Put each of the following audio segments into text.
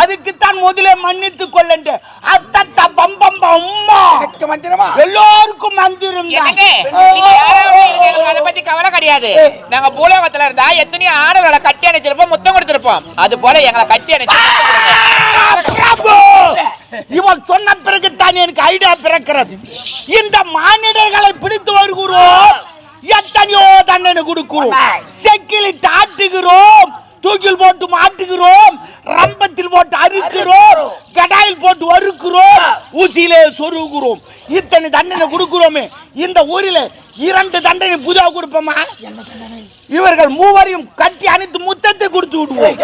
அதுக்குத்தான் முதலே மன்னித்துக் கொள்ளண்டு. அத்தத்த பம்பம் அம்மா எனக்கு மந்திரமா? எல்லோருக்கும் அதை பத்தி கவலை கிடையாது. நாங்க பூலோகத்துல இருந்தா எத்தனையோ ஆடவர்களை கட்டி அணைச்சிருப்போம் முத்தம் கொடுத்திருப்போம். அது போல எங்களை கட்டி அணைச்சு இவன் சொன்ன பிறகுதான் எனக்கு ஐடியா பிறக்கிறது. இந்த மானிடர்களை பிடித்து வருகிறோம். எத்தனையோ தண்டனை கொடுக்கிறோம். செக்கிலிட்டு ஆட்டுகிறோம். தூக்கில் போட்டு மாட்டுகிறோம். ரம்பத்தில் போட்டு அறுக்கிறோம். கடாயில் போட்டு வறுக்கிறோம். ஊசியிலே சொருகிறோம். இத்தனை தண்டனை கொடுக்கிறோமே. இந்த ஊரில் இரண்டு தண்டனை புதிதாக கொடுப்போமா? இவர்கள் மூவரையும் கட்டி அணைத்து முத்தத்தை கொடுத்து விடுவோம்.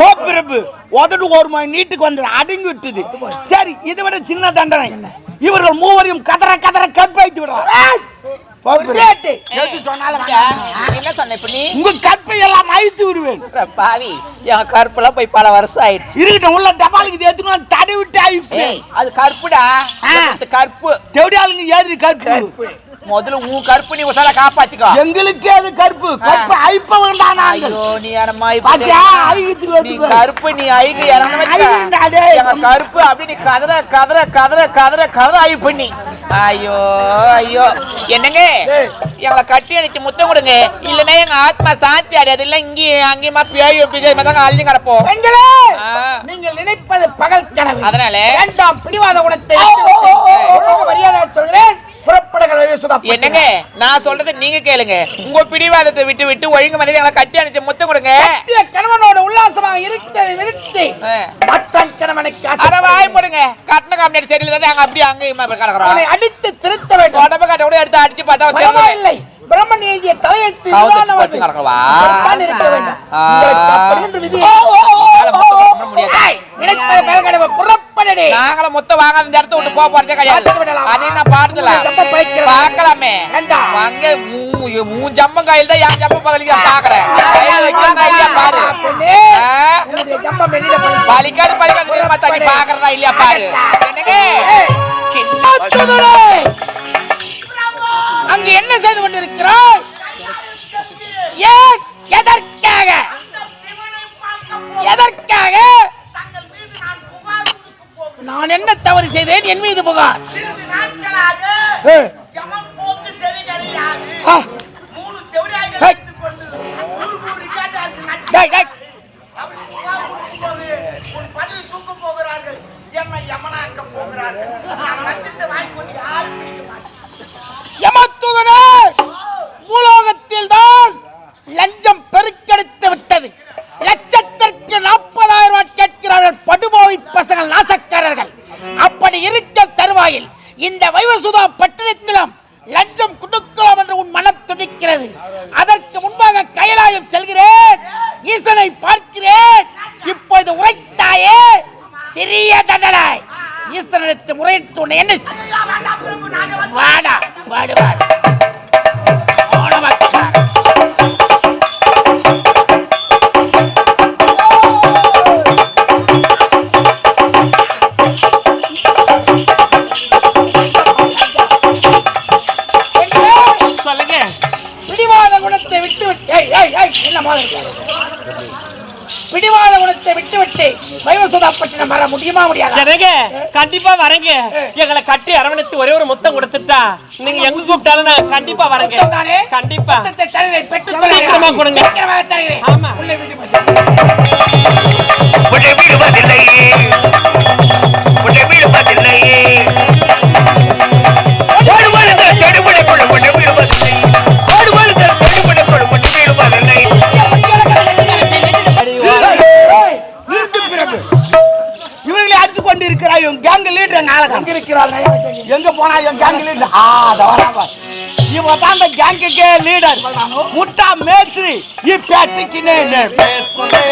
கோப்பிரப்பு உதடு ஒரு நீட்டுக்கு வந்தது அடங்கி விட்டது சரி இதை விட சின்ன தண்டனை. இவர்கள் மூவரையும் கதற கதற கற்பழித்து விடுறார் ரேட்டு. என்ன சொன்ன இப்ப நீ? உங்க கற்பை எல்லாம் அழித்து விடுவேன். பாவி என் கருப்புலாம் போய் பல வருஷம் ஆயிடுச்சு. இருக்கட்டும் உள்ள டபாலுக்கு வந்து தடை விட்டு ஏய், அது. இது கருப்பு. தெவடியாளுங்க ஏது கற்பு? முதல்ல உன் கருப்பு நீ உசால காப்பாத்திக்கோ. எங்களுக்கே அது கற்பு. கற்பு அழிப்பவன் தான் நாங்கள். ஐயோ நீ? அழித்து நீ கருப்பு நீ ஐடி இறங்க கருப்பு அப்படி நீ கதற கதற கதற கதற கதற ஐ பண்ணி ஐயோ ஐயோ. என்னங்க? எங்களை கட்டி அணைச்சு முத்தம் கொடுங்க. இல்லைன்னா எங்க ஆத்மா சாந்தி அடையாது. இல்ல இங்கேயும் அங்கேயுமா பேய் பிஜை மாதிரி அழிஞ்சு கிடப்போம். நீங்கள் நினைப்பது பகல் கனவு. அதனால? வேண்டாம் பிடிவாத குணத்தை மரியாதை என்னங்க? நான் சொல்றதை நீங்க கேளுங்க. உங்க பிடிவாதத்தை விட்டு விட்டு ஒழுங்கு மனித எங்களை கட்டி அணைச்சு முத்தம் கொடுங்க. கணவனோடு உல்லாசமாக இருக்கிறதை நிறுத்தி. மத்தன் கணவனுக்கு ஆசைப்பட்டு வாய் போடுங்க கட்டண காமினேட் சரியில்லை நாங்க அப்படியே அங்கேயும் கிடக்குறோம். அடித்து திருத்த வேண்டும். உடம்பு கட்ட கூட எடுத்து அடிச்சு பார்த்தா. இல்லை. பிரம்மன் எழுதிய தலையெழுத்து. நடக்கவா? இருக்க வேண்டும் ஆ. உங்களுக்கு அப்படி என்று விதி. உங்களால மொத்தம் பண்ண முடியாது. ஏய், நினைப்பது பகல் கனவு புறப்படடி நாங்களும் மொத்தம் வாங்காத இந்த இடத்த விட்டு போக போறதே கிடையாது. அதையும் நான் பழிக்கிறதா? பார்க்கலாமே. அங்க மூ- மூ ஜம்பம் கையில் தான் என் ஜம்பம் பகலிக்கு பாக்குறேன். பலிக்காது பலிக்காது பார்த்தா நீ? பாக்குறதா இல்லையா பாரு. அங்கு என்ன செய்து கொண்டிருக்கிறாய் ஏன்? எதற்காக? எதற்காக? என்ன தவறு செய்தேன்? என் மீது புகார். பூலோகத்தில் தான் லஞ்சம் பெருக்கெடுத்து விட்டது. லட்சத்திற்கு நாற்பதாயிரம் ரூபாய் கேட்கிறார்கள். படுபோய் பசங்கள் நாசக்காரர்கள். அப்படி இருக்க தருவாயில் இந்த வைவசுதா பட்டணத்திலும் லஞ்சம் கொடுக்கலாம் என்று உன் மனம் துடிக்கிறது அதற்கு முன்பாக கைலாயம் செல்கிறேன். ஈசனை பார்க்கிறேன். இப்போது உரைத்தாயே சிறிய தண்டனை ஈசனிடத்து முறையிட்டு உன்னை என்ன வாடா பாடுவார் வர முடியுமா முடியாதா? எனக்கு கண்டிப்பா வரேங்க. எங்களை கட்டி அரவணைத்து ஒரே ஒரு முத்தம் கொடுத்துட்டா நீங்க எங்க கூப்பிட்டாலும் நான் கண்டிப்பா வரேங்க? கண்டிப்பா. சீக்கிரமா. கொடுங்க. ஆமா. இவர்களை அடித்து கொண்டு இருக்கிறாய் உன் கேங் லீடர் எங்க ஆளகா அங்க இருக்கிறாள். எங்க போனா என் கேங் லீடர் ஆ அத வராங்க இவன் தான் அந்த கேங்குக்கே லீடர் முட்டா மேத்ரி இப்பேட்டுக்கு நேனே பேசுறே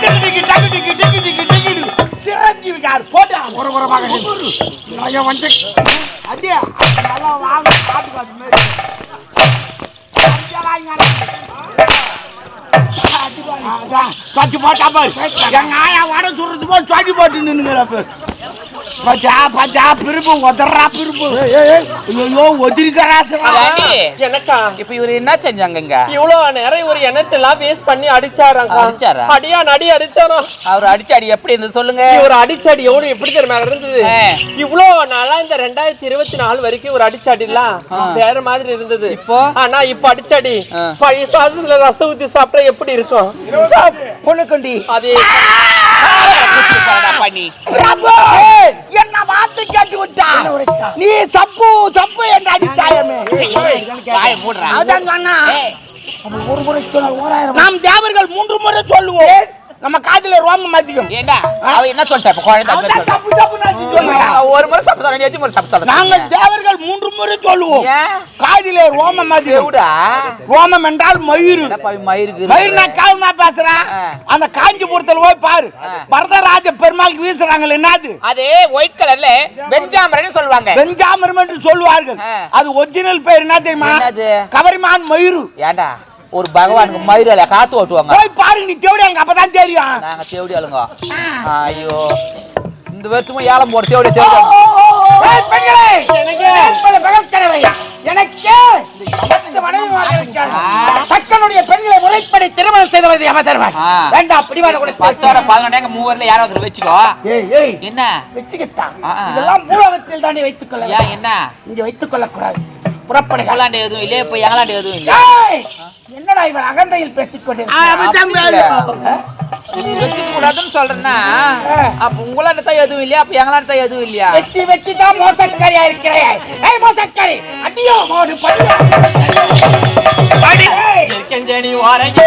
டிக்கு டிக்கு டக்கு டிக்கு டிக்கு டிக்கு டிக்கு சிரஞ்சீவி கார் போட்டா ஒரு புறமாக. நான் வஞ்ச அதே நல்லா வாங்க பாட்டு பாட்டு மாதிரி தச்சு போட்டா பாரு எங்க ஆயா வடை சுடுறது போல் சாடி போட்டு நின்னுங்கிற பச்சா பச்சா பிரிப்பு உதறா பிரிப்பு ஐயோ ஒதிரிக்கராசரா ஏண்டி? எனக்கா? இப்ப இவரு என்ன செஞ்சாங்க இங்க? இவ்வளவு நேரம் ஒரு எனர்ஜெல்லாம் வேஸ்ட் பண்ணி அடிச்சாராங்க. அடிச்சாரா? அடியா நடி அடிச்சாரோ? அவர் அடிச்சு அடி எப்படி இருந்து சொல்லுங்க? இவர் அடிச்சாடி எவ்வளவு எப்படி தெரியுமா இருந்தது. இவ்வளவு நாளா இந்த ரெண்டாயிரத்தி இருபத்தி நாலு வரைக்கும் ஒரு அடிச்சாடிலாம் வேற மாதிரி இருந்தது. இப்போ? ஆனா இப்ப அடிச்சாடி ஆ. பழைய சாதத்துல ரசம் ஊத்தி சாப்பிட்டா எப்படி இருக்கும்? பொண்ணுக்கண்டி. அது. பண்ணி நீ சப்பு சப்பு என்று அடித்தாயமே. அதான் சொன்னா. ஏய், ஒரு முறை சொன்னால் ஓராயிரம் நாம் தேவர்கள் மூன்று முறை சொல்லுவோம். நம்ம காதுல ரோமம் அதிகம் ஏண்டா? அவ என்ன சொல்லிட்டா? இப்ப குழந்தை? ஒரு முறை சொல்றேன் எத்தி முறை சொல்றேன்? நாங்கள் தேவர்கள் மூன்று முறை சொல்லுவோம். காதிலே ரோமம் அதிகம் செவுடா? ரோமம் என்றால் பாவி மயிருக்கு மயிர் நான் காவமா பேசுறேன். அந்த காஞ்சிபுரத்துல போய் பாரு. வரதராஜ பெருமாளுக்கு வீசுறாங்க என்னது? அது ஒயிட் கலர்ல வெஞ்சாமரன்னு சொல்லுவாங்க. பெஞ்சாமரம் என்று சொல்லுவார்கள். அது ஒரிஜினல் பேர் என்ன தெரியுமா? கவரிமான் மயிறு. ஏண்டா? ஒரு பகவானுக்கு மயிரில காத்து ஓட்டுவாங்க. போய் பாருங்க நீ தேவடி எனக்கு அப்பதான் தெரியும். நாங்க தேவடி ஆளுங்க. ஐயோ. இந்த வருஷமும் ஏலம் போட தேவடி தேவடி. தக்கனுடைய பெண்களை! முறைப்படி திருமணம் செய்தவர் யமதர்மன் ஆ. வேண்டாம் பிடிவாத கூட பத்தோட பதினொன்று மூவரில் யாரோ ஒருத்தர் வச்சுக்கோ. என்ன? வச்சுக்கிட்டான். இதெல்லாம் மூலகத்தில் தாண்டி வைத்துக் கொள்ள ஏன் என்ன? இங்க வைத்துக் கொள்ளக்கூடாது புறப்படுக போலாண்டு எதுவும் இல்லையா இப்ப எங்களாண்டு எதுவும் இல்லையா. ஏய், என்னடா இவன் அகந்தையில் பேசிக் அப்படித்தான் பேரு. வச்சுக்க கூடாதுன்னு சொல்றேன்னா அப்ப உங்களாண்ட தான் எதுவும் இல்லையா? அப்ப எங்களாண்ட தான் எதுவும் இல்லையா? வச்சு வச்சு தான் மோசக்காரியா இருக்கிறேன் ஏய் மோசக்காரி அடியோ மோடு படியோ அடி இருக்கஞ்சேனி வாரங்கி